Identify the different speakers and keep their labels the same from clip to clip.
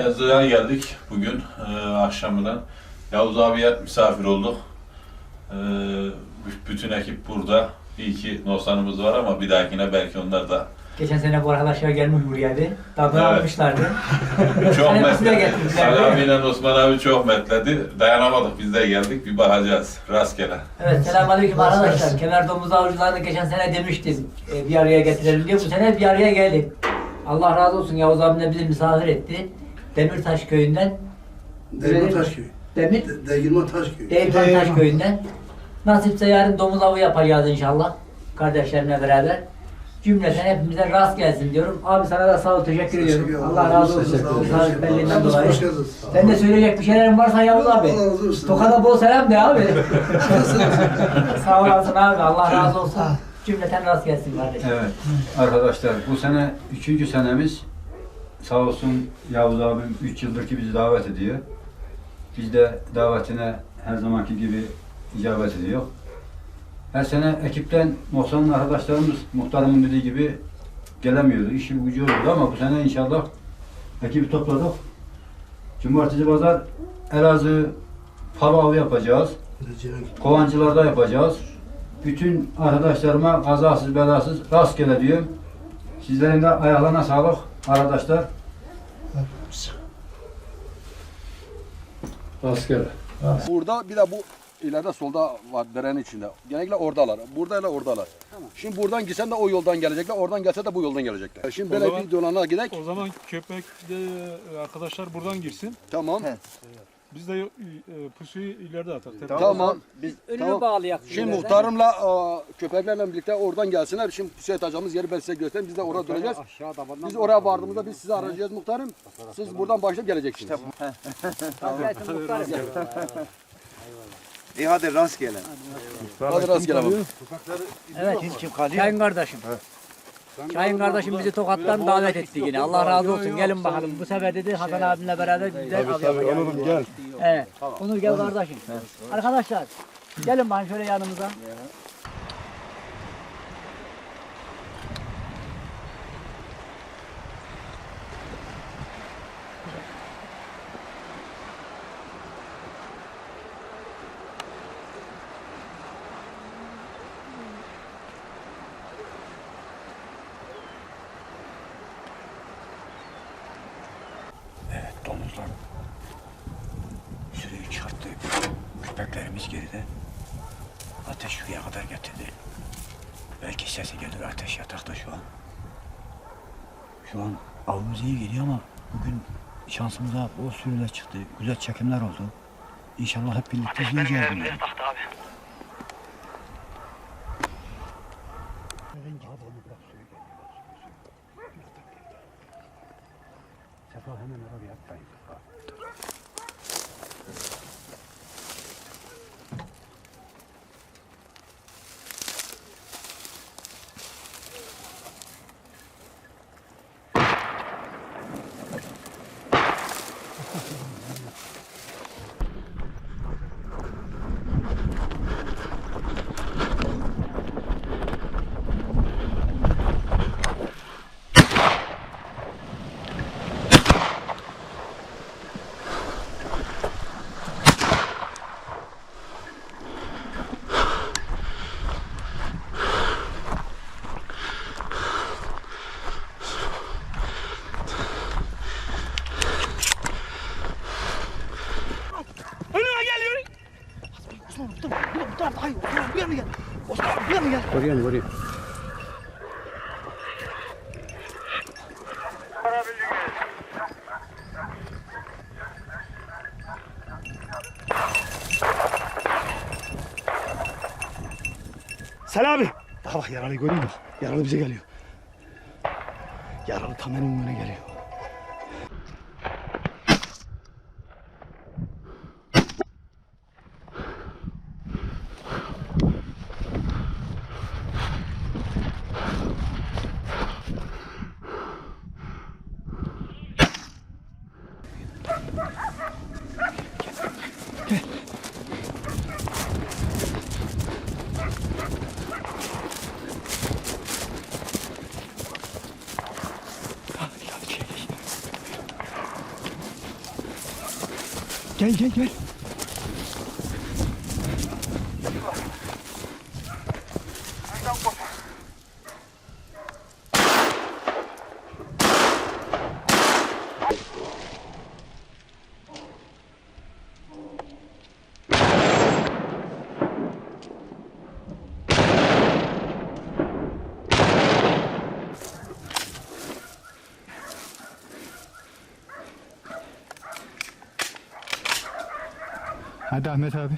Speaker 1: Elazığ'a geldik bugün e, akşamından. Yavuz abiye misafir olduk. E, bütün ekip burada. İyi ki Nosan'ımız var ama bir dahakine belki onlar da
Speaker 2: Geçen sene bu arkadaşlar gelmiş buraya bir. Tadını
Speaker 1: Evet.
Speaker 2: almışlardı.
Speaker 1: çok
Speaker 2: Senemesine
Speaker 1: metledi.
Speaker 2: getirdiler.
Speaker 1: Abiyle Osman abi çok metledi. Dayanamadık biz de geldik. Bir bakacağız rastgele.
Speaker 2: Evet selamünaleyküm arkadaşlar. Kemer domuz avcılarını geçen sene demiştim e, bir araya getirelim diye. Bu sene bir araya geldik. Allah razı olsun Yavuz abim de bizi misafir etti. Demirtaş köyünden.
Speaker 3: Değirman Taşköy.
Speaker 2: Demir
Speaker 3: De- Değirman Taşköy.
Speaker 2: Değirman Taş köyünden. Nasipse yarın domuz avı yapacağız inşallah. Kardeşlerimle beraber. Cümleten hepimize rast gelsin diyorum. Abi sana da sağ ol, teşekkür ediyorum. Allah razı olsun. Misafirperliğinden dolayı.
Speaker 3: Hoş geldiniz.
Speaker 2: Sen de söyleyecek bir şeylerin varsa Yavuz abi.
Speaker 3: Allah razı olsun.
Speaker 2: Tokada bol selam de abi. Sağ olasın abi. Allah razı olsun. Cümleten rast gelsin kardeşim.
Speaker 4: Evet arkadaşlar bu sene üçüncü senemiz sağ olsun Yavuz abim 3 yıldır ki bizi davet ediyor. Biz de davetine her zamanki gibi icabet ediyor. Her sene ekipten Mohsan'ın arkadaşlarımız muhtarımın dediği gibi gelemiyordu. İşi gücü oluyordu ama bu sene inşallah ekibi topladık. Cumartesi pazar Elazığ Palavı yapacağız. Kovancılarda yapacağız. Bütün arkadaşlarıma kazasız belasız rastgele diyorum. Sizlerin de ayaklarına sağlık arkadaşlar.
Speaker 5: Rastgele.
Speaker 6: Burada bir de bu ileride solda var derenin içinde. Genellikle oradalar. Buradayla oradalar. Şimdi buradan gitsen de o yoldan gelecekler. Oradan gelse de bu yoldan gelecekler. Şimdi böyle
Speaker 5: zaman-
Speaker 6: bir dolana gidek.
Speaker 5: O zaman köpekle e, arkadaşlar buradan girsin.
Speaker 6: Tamam.
Speaker 5: Biz de e, pusuyu ileride atarız.
Speaker 6: Tamam.
Speaker 2: Önünü
Speaker 6: Tamam.
Speaker 2: bağlayak.
Speaker 6: Şimdi muhtarımla aa, köpeklerle birlikte oradan gelsinler. Şimdi pusu atacağımız yeri ben size göstereyim. Biz de orada duracağız. Biz oraya vardığımızda biz sizi arayacağız muhtarım. Siz buradan başlayıp geleceksiniz.
Speaker 7: İyi hadi rastgele.
Speaker 6: Hadi rastgele bakalım.
Speaker 2: Evet. Şahin kardeşim. Şahin kardeşim bizi Tokat'tan davet etti yine. Allah razı olsun. Gelin bakalım. Bu sefer dedi Hasan abimle beraber güzel av yapacağız.
Speaker 5: Oğlum gel.
Speaker 2: Evet. Onur gel kardeşim. Arkadaşlar gelin bakın şöyle yanımıza.
Speaker 4: Köpeklerimiz geride. Ateş şuraya kadar getirdi. Belki sesi gelir ateş yatakta şu an. Şu an avımız iyi geliyor ama bugün şansımıza bol sürüler çıktı. Güzel çekimler oldu. İnşallah hep birlikte izleyeceğiz bunları. Sefa hemen arabaya atlayın.
Speaker 7: Sel abi. Daha bak yaralı görüyor musun? Yaralı bize geliyor. Yaralı tam önüne geliyor.
Speaker 8: 给给给！Ahmet abi.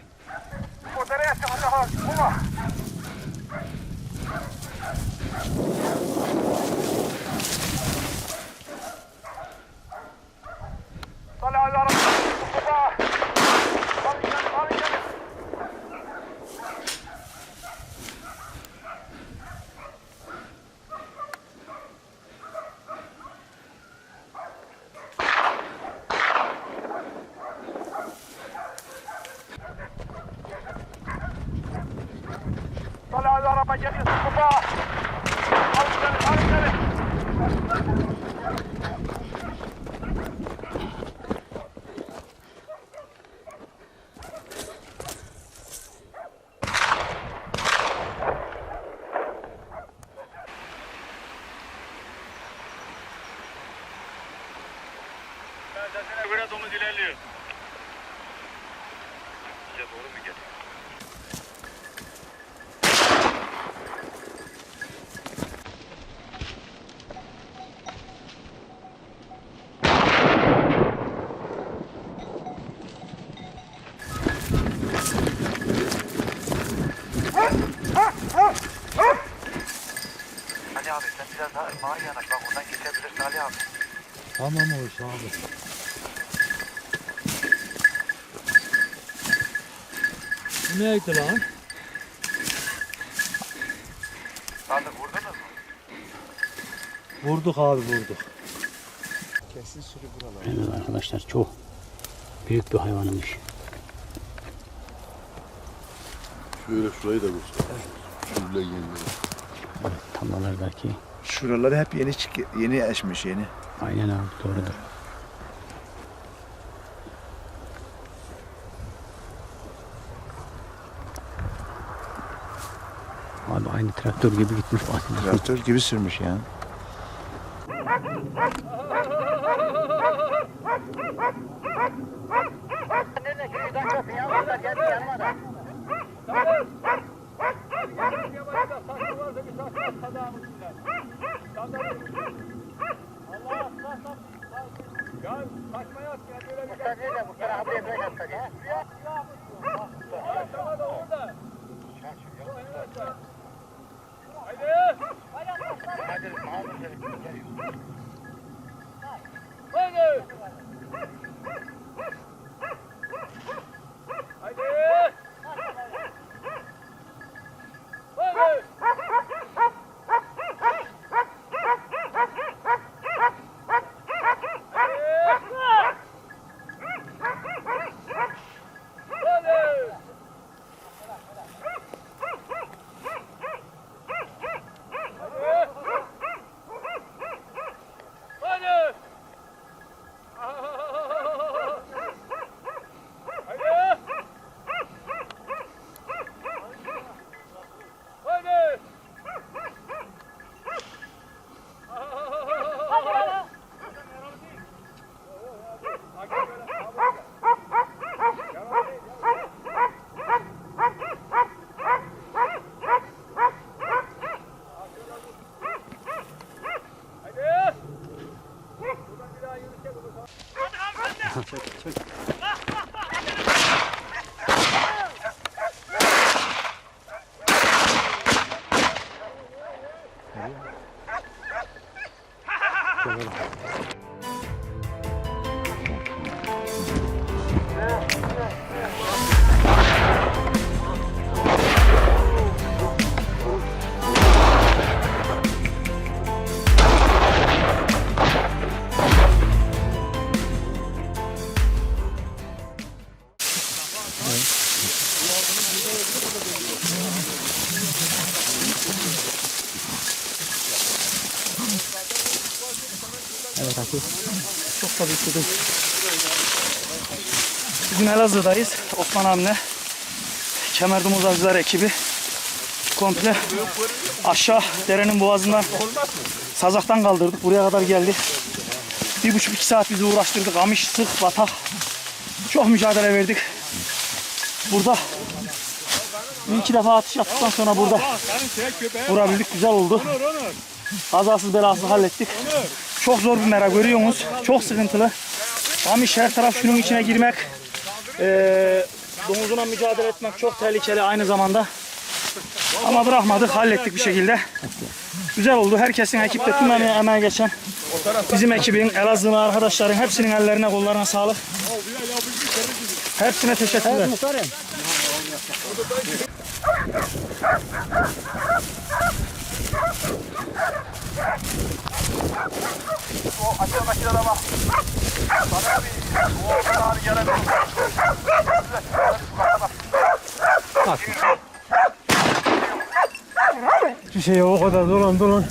Speaker 9: Ali abi sen biraz daha mağa yanaş bak oradan geçebilirsin Ali abi.
Speaker 8: Tamam o iş abi.
Speaker 7: Bu neydi lan?
Speaker 9: Abi vurdunuz mu?
Speaker 8: Vurduk abi vurduk.
Speaker 10: Evet arkadaşlar çok büyük bir hayvanmış.
Speaker 11: Şöyle şurayı da göster. Şöyle yeniden.
Speaker 10: Tarlalardaki
Speaker 8: Şuraları hep yeni çık yeni eşmiş yeni.
Speaker 10: Aynen abi doğrudur. Abi aynı traktör gibi gitmiş aslında.
Speaker 8: Traktör gibi sürmüş ya.
Speaker 10: Evet abi.
Speaker 7: Çok de. Bugün Elazığ'dayız. Osman abimle. Kemerdumuz Avcılar ekibi. Komple aşağı derenin boğazından sazaktan kaldırdık. Buraya kadar geldi. Bir buçuk iki saat bizi uğraştırdık. Amış, sık, batak. Çok mücadele verdik. Burada bir iki defa atış yaptıktan sonra burada vurabildik. Güzel oldu. Kazasız belasız hallettik. Çok zor bir mera görüyorsunuz. Çok sıkıntılı. Amiş her taraf şunun içine girmek. Eee domuzuna mücadele etmek çok tehlikeli aynı zamanda. Ama bırakmadık, hallettik bir şekilde. Güzel oldu. Herkesin ekipte tüm emeği geçen bizim ekibin, Elazığlı arkadaşların hepsinin ellerine kollarına sağlık. Hepsine teşekkürler.
Speaker 5: Bir şey o kadar dolan dolan.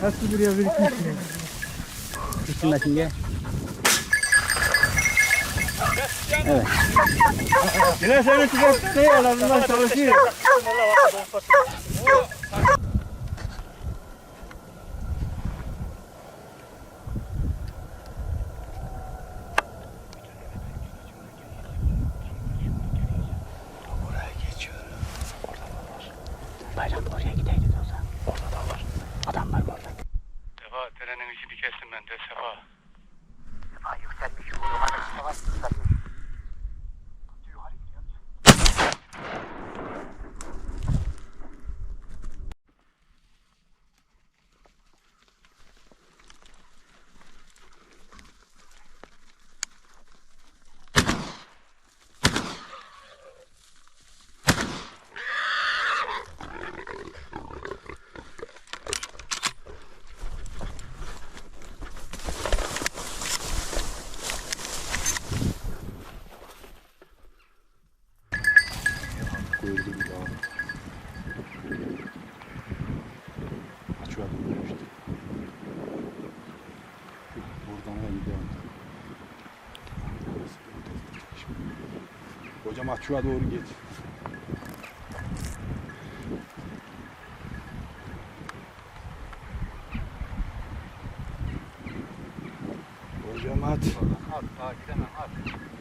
Speaker 5: Hepsi buraya birikmiş.
Speaker 10: Üstündesin gel.
Speaker 5: Yine senin tüfek ne en azından çalışıyor.
Speaker 10: Bayram oraya gideydik o zaman. Orada da var. Adamlar var orada.
Speaker 5: Sefa trenin işini kestim ben de Sefa.
Speaker 9: Ha yükselmiş. Yukarı yavaş yükselmiş. Yukarı gidiyor.
Speaker 11: Gördüm daha. Açığa doğru işte. Buradan da gidiyorum. Hocam açığa doğru geç. Hocam at. Geriye düşüyor.